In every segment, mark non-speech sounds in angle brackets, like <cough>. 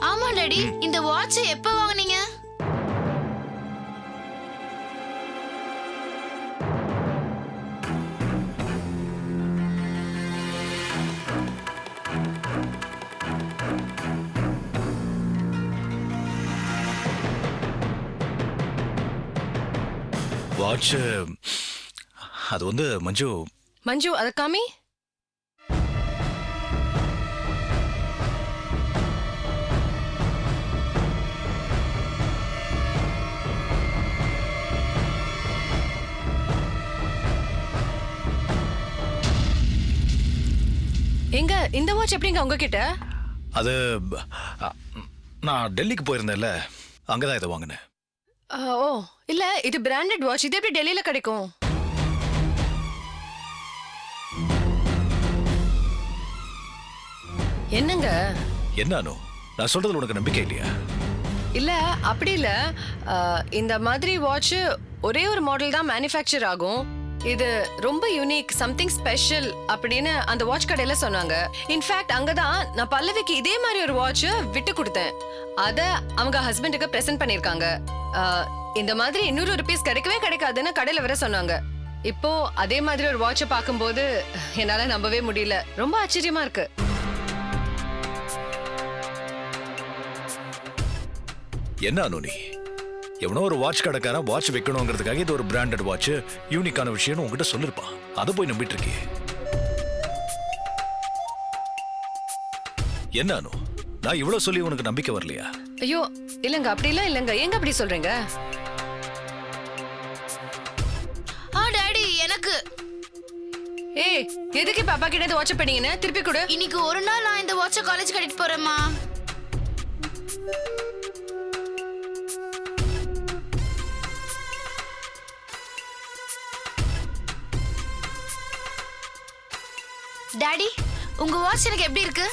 ஆமா டாடி. இந்த வாட்ச் எப்ப வாங்குனீங்க? வாட்ச் அது வந்து மஞ்சு. மஞ்சு அத காமி எங்க இந்த வாட்ச் எப்படிங்க உங்ககிட்ட? அது நான் டெல்லிக்கு போயிருந்தேன்ல அங்கதான் இதை வாங்கினேன். ஓ இல்ல இது பிராண்டட் வாட்ச் இது எப்படி டெல்லியில கிடைக்கும்? என்னங்க? என்னானோ நான் சொல்றதுல உனக்கு நம்பிக்கை இல்லையா? இல்ல அப்படி இல்ல. இந்த மாதிரி வாட்ச் ஒரே ஒரு மாடல் தான் மேனுஃபேக்சர் ஆகும். இது ரொம்ப யூனிக் சம்திங் ஸ்பெஷல் அப்படின்னு அந்த வாட்ச் கடையில சொன்னாங்க. இன்ஃபேக்ட் அங்கதான் நான் பல்லவிக்கு இதே மாதிரி ஒரு வாட்ச் விட்டு கொடுத்தேன். அத அவங்க ஹஸ்பண்டுக்கு பிரசன்ட் பண்ணிருக்காங்க இந்த மாதிரி இன்னொரு ருபீஸ் கிடைக்கவே கிடைக்காதுன்னு கடையில வர சொன்னாங்க. இப்போ அதே மாதிரி ஒரு வாட்சை பார்க்கும்போது என்னால நம்பவே முடியல. ரொம்ப ஆச்சரியமா இருக்கு. என்ன அனுனி எவனோ ஒரு வாட்ச் கடைக்காரன் வாட்ச் வைக்கணுங்கிறதுக்காக இது ஒரு பிராண்டட் வாட்ச் யூனிக்கான விஷயம்னு உங்ககிட்ட சொல்லிருப்பான். அதை போய் நம்பிட்டு இருக்கியே. என்ன அனு? நான் இவ்வளவு சொல்லி உனக்கு நம்பிக்கை வரலையா? ஐயோ இல்லங்க அப்படிலாம் இல்லங்க. ஏங்க அப்படி சொல்றீங்க? ஆ டாடி எனக்கு. ஏய் எதுக்கு இப்ப அப்பா கிட்ட இருந்து வாட்ச் பண்ணீங்கன்னு திருப்பி கொடு. இன்னைக்கு ஒரு நாள் நான் இந்த வாட்சை காலேஜ் கட்டிட்டு போறேம்மா. டாடி உங்க வாட்ச் எனக்கு எப்படி இருக்கு?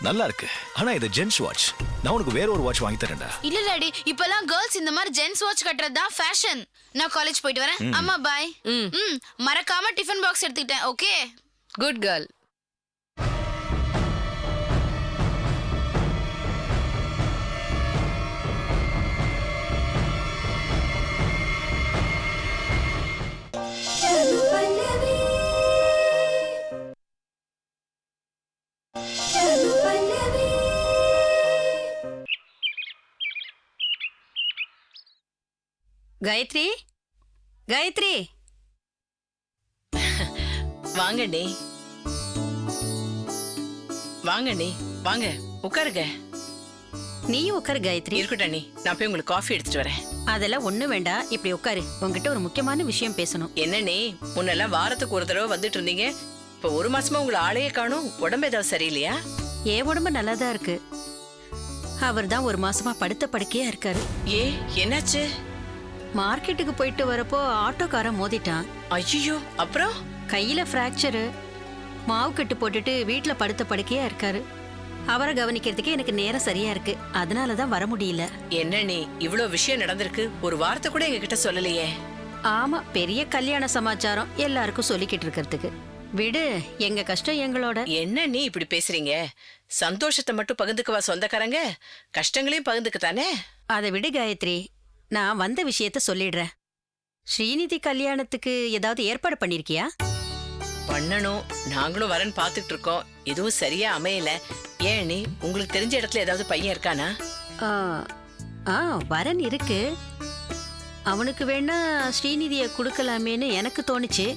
நல்லா இருக்கு. ஆனா இது ஜென்ஸ் வாட்ச் நான் உனக்கு வேற ஒரு வாட்ச் வாங்கி தரேன்டா. இல்ல டாடி இப்பெல்லாம் கேர்ள்ஸ் இந்த மாதிரி ஜென்ஸ் வாட்ச் கட்டுறது தான் ஃபேஷன் நான் காலேஜ் போயிட்டு வரேன். அம்மா பாய் ம். ம் மறக்காம டிஃபன் பாக்ஸ் எடுத்துக்கிட்டேன். Okay good girl Gayathri? Gayathri? வாங்கண்ணே வாங்கண்ணே வாங்க உட்காருங்க. நீயும் உட்காரு காயத்ரி. இருக்கட்டும் நான் போய் உங்களுக்கு காஃபி எடுத்துட்டு வரேன். அதெல்லாம் ஒண்ணு வேண்டாம். இப்படி உட்காரு. உன்கிட்ட ஒரு முக்கியமான விஷயம் பேசணும். என்னண்ணே முன்னெல்லாம் வாரத்துக்கு ஒரு தடவை வந்துட்டு இருந்தீங்க. இப்ப ஒரு மாசமா உங்களை ஆளையே காணும். உடம்பு ஏதாவது சரியில்லையா? என் உடம்பு நல்லாதான் இருக்கு. அவர் தான் ஒரு மாசமா படுத்த படுக்கையா இருக்காரு. ஏ என்னாச்சு? மார்க்கெட்டுக்கு போயிட்டு வரப்போ ஆட்டோக்காரன் மோதிட்டான். ஐயோ அப்புறம்? கையில ஃப்ராக்சரு மாவு கட்டு போட்டுட்டு வீட்ல படுத்த படுக்கையா இருக்காரு. அவரை கவனிக்கிறதுக்கு எனக்கு நேரம் சரியா இருக்கு. அதனால தான் வர முடியல. என்னண்ணே இவ்ளோ விஷயம் நடந்திருக்கு? ஒரு வார்த்தை கூட எங்ககிட்ட சொல்லலையே. ஆமா பெரிய கல்யாண சமாச்சாரம் எல்லாருக்கும் சொல்லிக்கிட்டு இருக்கிறதுக்கு. விடு எங்க கஷ்டம் எங்களோட. என்ன நீ இப்படி பேசுறீங்க? சந்தோஷத்தை மட்டும் பகிர்ந்துக்குவா சொந்தக்காரங்க? கஷ்டங்களையும் பகிர்ந்துக்கத்தானே? அதை விடு காயத்ரி. நான் வந்த விஷயத்த சொல்லிடுறேன். ஸ்ரீநிதி கல்யாணத்துக்கு ஏதாவது ஏற்பாடு பண்ணிருக்கியா? பண்ணணும். நாங்களும் வரேன்னு பார்த்துட்டு இருக்கோம் எதுவும் சரியா அமையல. ஏன் நீ உங்களுக்கு தெரிஞ்ச இடத்துல ஏதாவது பையன் இருக்கானா? ஆ, ஆ வரன் இருக்கு. அவனுக்கு வேணா ஸ்ரீநிதியை கொடுக்கலாமேன்னு எனக்கு தோணுச்சு.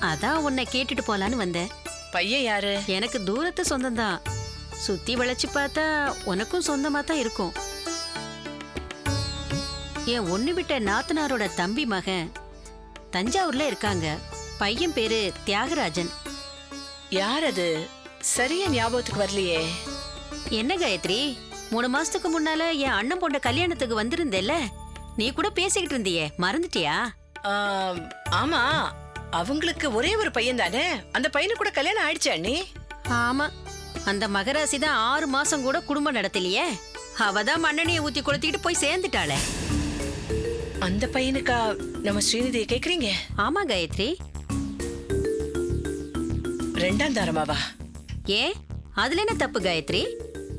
அதான் உன்னை கேட்டுட்டு போலான்னு வந்தேன். பையன் யாரு? எனக்கு தூரத்து சொந்தம்தான். சுத்தி வளைச்சு பார்த்தா உனக்கும் சொந்தமா தான் இருக்கும். என் ஒண்ணு விட்ட நாத்தனாரோட தம்பி மகன் தஞ்சாவூர்ல இருக்காங்க. பையன் பேரு தியாகராஜன். யார் அது? சரியா ஞாபகத்துக்கு வரலையே. என்ன காயத்ரி? மூணு மாசத்துக்கு முன்னால என் அண்ணன் பொண்ண கல்யாணத்துக்கு வந்திருந்தேல்ல? நீ கூட பேசிக்கிட்டு இருந்தியே மறந்துட்டியா? ஆம், அவங்களுக்கு ஒரே ஒரு பையன் தானே? அந்த பையனுக்கு கூட கல்யாணம் ஆயிடுச்சா அண்ணி? ஆமா. அந்த மகராசி தான் ஆறு மாசம் கூட குடும்பம் நடத்தலையே. அவ தான் மண்ணெண்ணையை ஊத்தி கொளுத்திக்கிட்டு போய் சேர்ந்துட்டாளே. அந்த பையனுக்கா நம்ம ஸ்ரீநிதியை கேக்குறீங்க? ஆமா காயத்ரி. ரெண்டாம் தாரமாவா? ஏன்? அதுல என்ன தப்பு காயத்ரி?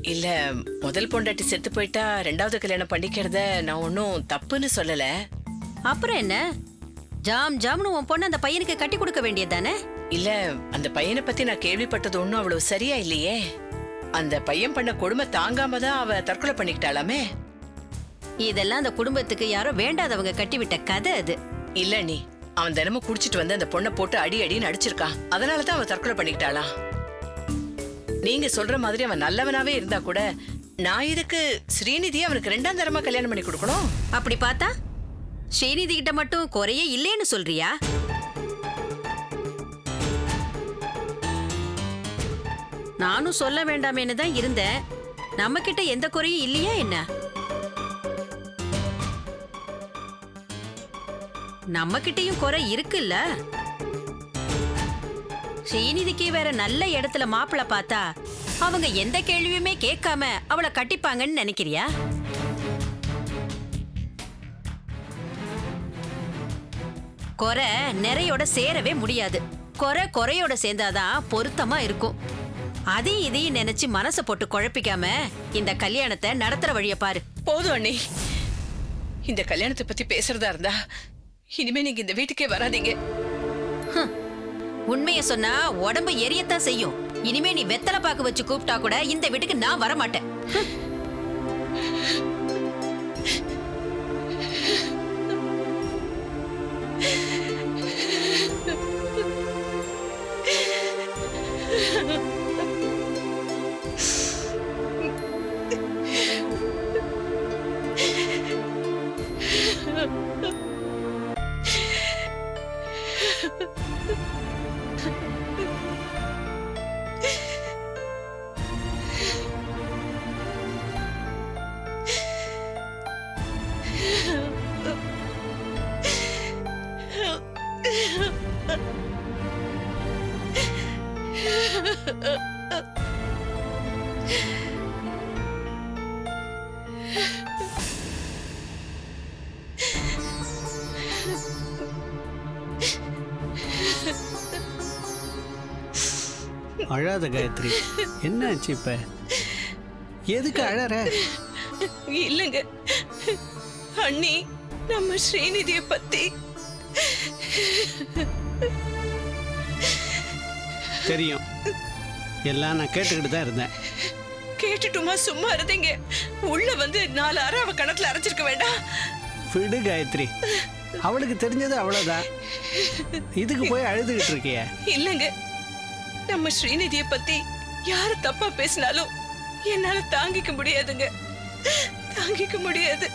இல்ல முதல் பொண்டாட்டி செத்து போயிட்டா ரெண்டாவது கல்யாணம் பண்ணிக்கிறத நான் ஒன்னும் தப்புன்னு சொல்லல. அப்புறம் என்ன? ஜாம் ஜாம்னு உன் பொண்ணு அந்த பையனுக்கு கட்டி கொடுக்க வேண்டியதானே இல்ல அந்த பையனை பத்தி நான் கேள்விப்பட்டது ஒன்னும் அவ்வளவு சரியா இல்லையே. அந்த பையன் பண்ண கொடுமை தாங்காம தான் அவ தற்கொலை பண்ணிக்கிட்டாளாமே? இதெல்லாம் அந்த குடும்பத்துக்கு யாரோ வேண்டாதவங்க கட்டிவிட்ட கதை அது. இல்ல நீ அவன் தினமும் குடிச்சிட்டு வந்து அந்த பொண்ணை போட்டு அடி அடின்னு அடிச்சிருக்கான். அதனாலதான் அவ தற்கொலை பண்ணிக்கிட்டாளா நீங்க சொல்ற மாதிரி அவன் நல்லவனாவே இருந்தா கூட நான் இதுக்கு ஸ்ரீநிதியை அவனுக்கு ரெண்டாம் தரமா கல்யாணம் பண்ணி கொடுக்கணும்? அப்படி பார்த்தா ஸ்ரீநிதி கிட்ட மட்டும் குறையே இல்லைன்னு சொல்றியா? நானும் சொல்ல வேண்டாமேன்னு தான் இருந்தேன். நம்ம கிட்ட எந்த குறையும் இல்லையா என்ன? நம்ம கிட்டயும் குறை இருக்குல்ல? ஸ்ரீநிதிக்கு வேற நல்ல இடத்துல மாப்பிள்ள பார்த்தா அவங்க எந்த கேள்வியுமே கேட்காம அவளை கட்டிப்பாங்கன்னு நினைக்கிறியா? குறை நிறையோட சேரவே முடியாது. குறை குறையோட சேர்ந்தாதான் பொருத்தமா இருக்கும். அதையும் இதையும் நினைச்சு மனசை போட்டு குழப்பிக்காம இந்த கல்யாணத்தை நடத்துற வழிய பாரு. போதும் அண்ணி. இந்த கல்யாணத்தை பத்தி பேசுறதா இருந்தா இனிமே நீங்க இந்த வீட்டுக்கே வராதீங்க. உண்மைய சொன்னா உடம்பு எரியத்தான் செய்யும். இனிமே நீ வெத்தலை பாக்கு வச்சு கூப்பிட்டா கூட இந்த வீட்டுக்கு நான் வர மாட்டேன் <laughs> Ha ha ha! அழாத காயத்ரி. என்னாச்சு இப்ப? எதுக்கு அழற? இல்லங்க. அண்ணி நம்ம ஸ்ரீநிதிய பத்தி. தெரியும். எல்லாம் நான் கேட்டுக்கிட்டு தான் இருந்தேன். கேட்டுட்டுமா சும்மா இருந்தீங்க. உள்ள வந்து நாலு அரை அவ கணக்குல அரைச்சிருக்க வேண்டாம். விடு காயத்ரி. அவளுக்கு தெரிஞ்சது அவ்வளவுதான். இதுக்கு போய் அழுதுகிட்டு இருக்கிய. இல்லங்க. நம்ம ஸ்ரீநிதிய பத்தி யாரு தப்பா பேசினாலும் என்னால தாங்கிக்க முடியாதுங்க. தாங்கிக்க முடியாது.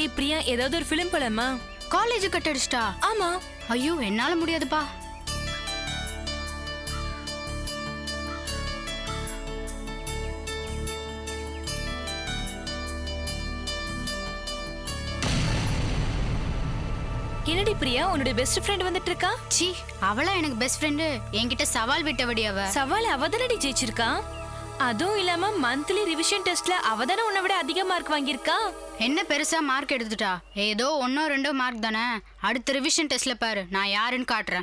ஏய் பிரியா ஏதாவது ஒரு ஃபிலிம் போலாமா? காலேஜ் கட் அடிச்சிட்டா ஆமா. ஐயோ என்னால முடியாதுப்பா. என்னடி பிரியா உன்னுடைய பெஸ்ட் ஃப்ரெண்ட் வந்துட்டு இருக்கா சி அவளா எனக்கு பெஸ்ட் ஃப்ரெண்டு என்கிட்ட சவால் விட்டபடி அவ. சவால் அவ தானடி ஜெயிச்சிருக்கா? அதுவும் இல்லாம மந்த்லி ரிவிஷன் டெஸ்ட்ல அவ தானே உன்னை விட அதிக மார்க் வாங்கியிருக்கா? என்ன பெருசா மார்க் எடுத்துட்டா? ஏதோ ஒன்னோ ரெண்டோ மார்க் தானே. அடுத்த ரிவிஷன் டெஸ்ட்ல பாரு நான் யாருன்னு காட்டுறேன்.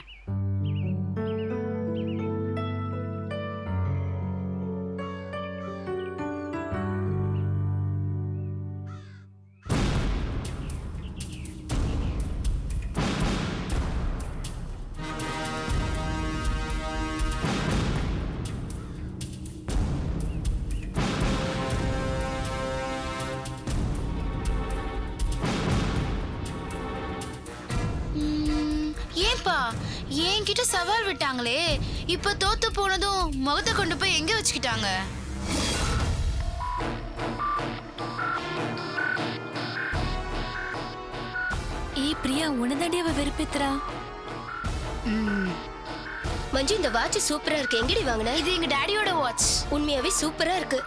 என்கிட்ட சவால் விட்டாங்களே. இப்ப தோத்து போனதும் முகத்தை கொண்டு போய் எங்க வச்சுக்கிட்டாங்க? ஏய் பிரியா உனதாண்டி அவ வெறுப்பேத்துறா. ம், மஞ்சு இந்த வாட்ச் சூப்பரா இருக்கு. எங்கடி வாங்கின? இது எங்க டாடியோட வாட்ச் உண்மையாவே சூப்பரா இருக்கு.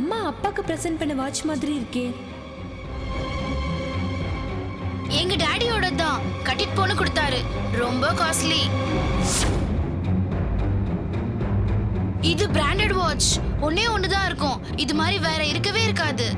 அம்மா அப்பாக்கு பிரசன்ட் பண்ண வாட்ச் மாதிரி இருக்கே. எங்க டாடியோட தான் கட்டிட்டு போன கொடுத்தாரு. ரொம்ப காஸ்ட்லி இது பிராண்டட் வாட்ச் ஒன்னே தான் இருக்கும். இது மாதிரி வேற இருக்கவே இருக்காது.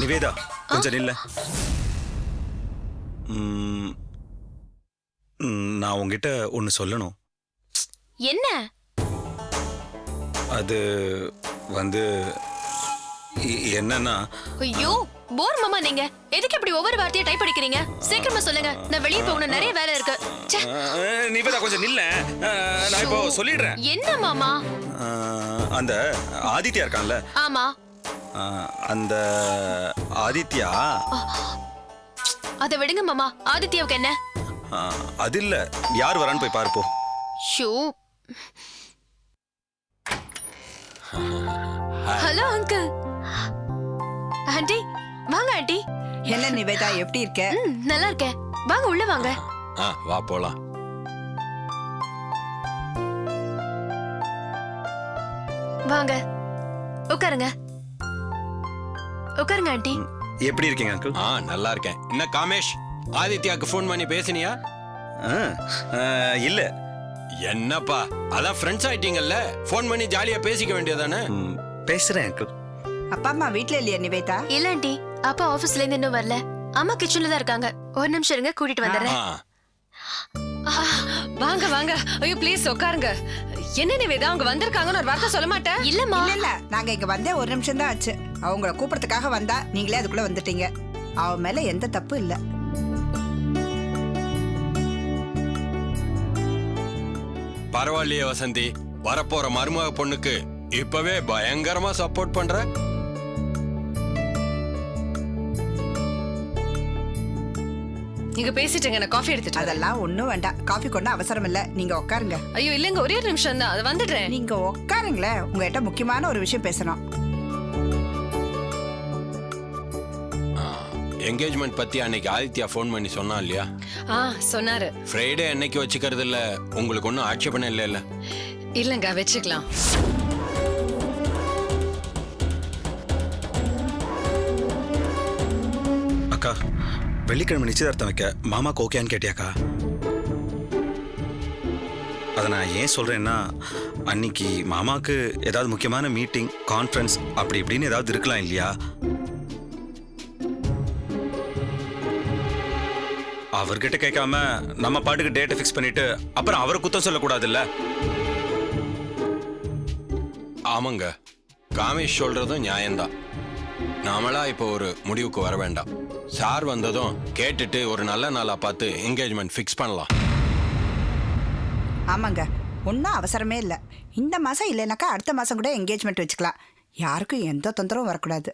நிவேதா கொஞ்சம் நில்ல. நான் உங்ககிட்ட ஒன்று சொல்லணும். என்ன? அது வந்து என்னன்னா ஐயோ போர் மாமா நீங்க. எதுக்கு இப்படி ஒவ்வொரு வார்த்தையை டைப் அடிக்கிறீங்க? சீக்கிரமா சொல்லுங்க. நான் வெளியே போகணும் நிறைய வேலை இருக்கு. அஹ், நிவேதா கொஞ்சம் நில்ல. நான் இப்போ சொல்லிடுறேன். என்ன மாமா? அந்த ஆதித்யா இருக்கான்ல. ஆமா. அந்த ஆதித்யா? அதை விடுங்க மாமா. ஆதித்யாவுக்கு என்ன? அது இல்ல. யார் வரான்னு போய் பாருப்போ ஷூ. ஹலோ அங்கிள் ஆண்டி வாங்க ஆண்டி. என்ன நிவேதா எப்படி இருக்க? ம், நல்லா இருக்கேன். வாங்க உள்ள வாங்க. ஆ வா போலாம். வாங்க. உட்காருங்க. உட்காருங்க ஆண்டி. எப்படி இருக்கீங்க அங்கிள் ஆ நல்லா இருக்கேன். என்ன காமேஷ்? ஆதித்யாக்கு ஃபோன் பண்ணி பேசினியா? இல்ல. என்னப்பா அதான் ஃப்ரெண்ட்ஸ் ஆயிட்டீங்கல்ல? ஃபோன் பண்ணி ஜாலியா பேசிக்க வேண்டியதானே பேசுறேன் அங்கிள் அப்பா அம்மா வீட்ல இல்லையா நிவேதா? இல்ல ஆண்டி. அப்பா ஆபீஸ்ல இருந்து இன்னும் வரல. அம்மா கிச்சன்ல தான் இருக்காங்க. ஒரு நிமிஷம் இருங்க கூட்டிட்டு வந்துடுறேன். வாங்க வாங்க. ஐயோ ப்ளீஸ் உட்காருங்க. என்ன நிவேதா அவங்க வந்திருக்காங்கன்னு ஒரு வார்த்தை சொல்ல மாட்டேன்? இல்லம்மா. இல்ல இல்ல. நாங்க இங்க வந்தே ஒரு நிமிஷம் தான் ஆச்சு. அவங்கள கூப்பிடறதுக்காக வந்தா நீங்களே அதுக்குள்ள வந்துட்டீங்க. அவ மேல எந்த தப்பு இல்ல. பரவாயில்லையே வசந்தி. வரப்போற மருமக பொண்ணுக்கு இப்பவே பயங்கரமா சப்போர்ட் பண்ற? நீங்க பேசிட்டுங்க நான் காஃபி எடுத்துட்டு வரேன். அதெல்லாம் ஒண்ணும் வேண்டாம். காஃபி கொண்டு அவசரம் இல்ல. நீங்க உட்காருங்க ஐயோ இல்லங்க ஒரே ஒரு நிமிஷம் தான் அது வந்துடுறேன். நீங்க உட்காருங்களேன் உங்ககிட்ட முக்கியமான ஒரு விஷயம் பேசணும். என்கேஜ்மெண்ட் பத்தி அன்னைக்கு ஆதித்யா ஃபோன் பண்ணி சொன்னா இல்லையா? ஆ சொன்னாரு. ஃப்ரைடே அன்னைக்கு வச்சுக்கிறது இல்ல. உங்களுக்கு ஒன்றும் ஆட்சேபணம் இல்லை இல்ல? இல்லங்க வச்சுக்கலாம். அக்கா வெள்ளிக்கிழமை நிச்சயதார்த்தம் வைக்க மாமாக்கு ஓகேன்னு கேட்டியாக்கா? அதை நான் ஏன் சொல்றேன்னா அன்னைக்கு மாமாக்கு ஏதாவது முக்கியமான மீட்டிங் கான்ஃபரன்ஸ் அப்படி இப்படின்னு ஏதாவது இருக்கலாம் இல்லையா? அவர்கிட்ட கேட்காம நம்ம பாட்டுக்கு டேட்டை ஃபிக்ஸ் பண்ணிட்டு அப்புறம் அவரை குத்தம் சொல்லக்கூடாதுல்ல? ஆமாங்க. காமேஷ் சொல்றதும் நியாயம்தான். நாமளா இப்போ ஒரு முடிவுக்கு வர வேண்டாம். சார் வந்ததும் கேட்டுட்டு ஒரு நல்ல நாளா பார்த்து என்கேஜ்மெண்ட் ஃபிக்ஸ் பண்ணலாம். ஆமாங்க. ஒன்றும் அவசரமே இல்லை. இந்த மாசம் இல்லைனாக்கா அடுத்த மாசம் கூட என்கேஜ்மெண்ட் வச்சுக்கலாம். யாருக்கும் எந்த தொந்தரவும் வரக்கூடாது.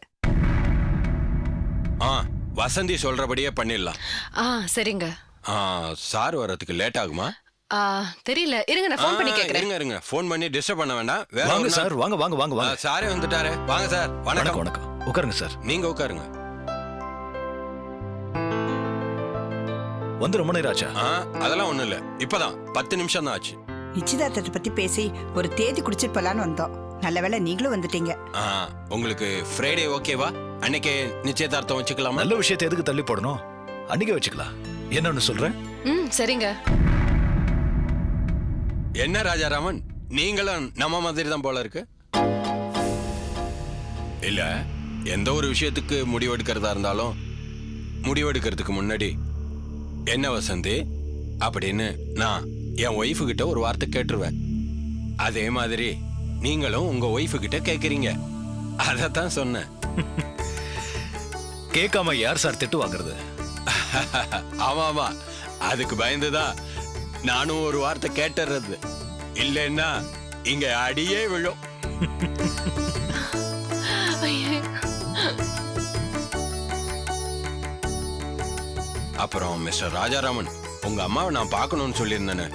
ஆ வசந்தி சொல்றபடியே பண்ணிடலாம். ஆ சரிங்க. ஆ சார் வர்றதுக்கு லேட் ஆகுமா? ஆ தெரியல. இருங்க நான் ஃபோன் பண்ணி ஆ, கேக்குறேன். இருங்க இருங்க. ஃபோன் பண்ணி டிஸ்டர்ப் பண்ண வேண்டாம். வேற வாங்க ஒரு நாள்- சார் வாங்க வாங்க வாங்க ஆ, வாங்க சாரே வந்துட்டாரு. வாங்க சார் வணக்கம். வணக்கம் வணக்கம். உட்காருங்க சார். நீங்க உட்காருங்க. வந்து ரொம்ப நேரம் ஆச்சா? ஆ அதெல்லாம் ஒண்ணும் இல்ல. இப்பதான். பத்து நிமிஷம் தான் ஆச்சு. நிச்சயதார்த்தத்தை பத்தி பேசி ஒரு தேதி குடிச்சிட்டு போலான்னு வந்தோம். நல்ல வேளை நீங்களும் வந்துட்டீங்க. ஆ உங்களுக்கு ஃப்ரைடே ஓகேவா அன்னைக்கே நிச்சயதார்த்தம் வச்சுக்கலாமா? நல்ல விஷயத்தை எதுக்கு தள்ளி போடணும்? அன்னைக்கே வச்சுக்கலாம். என்னன்னு சொல்றேன்? ம் சரிங்க. என்ன ராஜாராமன்? நீங்களும் நம்ம மாதிரி தான் போல இருக்கு? இல்ல எந்த ஒரு விஷயத்துக்கு முடிவெடுக்கிறதா இருந்தாலும் முடிவெடுக்கிறதுக்கு முன்னாடி என்ன வசந்தி? அப்படின்னு நான் என் ஒய்ஃபு கிட்ட ஒரு வார்த்தை கேட்டுருவேன். அதே மாதிரி நீங்களும் உங்க ஒய்ஃபு கிட்ட கேக்குறீங்க. அதத்தான் சொன்னேன். <laughs> கேட்காம யார் சார் திட்டு வாங்குறது? <laughs> ஆமா ஆமா. அதுக்கு பயந்துதான் நானும் ஒரு வார்த்தை கேட்டுறது. இல்லைன்னா இங்க அடியே விழும். <laughs> அப்புறம் மிஸ்டர் ராஜாராமன் உங்க அம்மாவை நான் பார்க்கணும்னு சொல்லியிருந்தேன்னு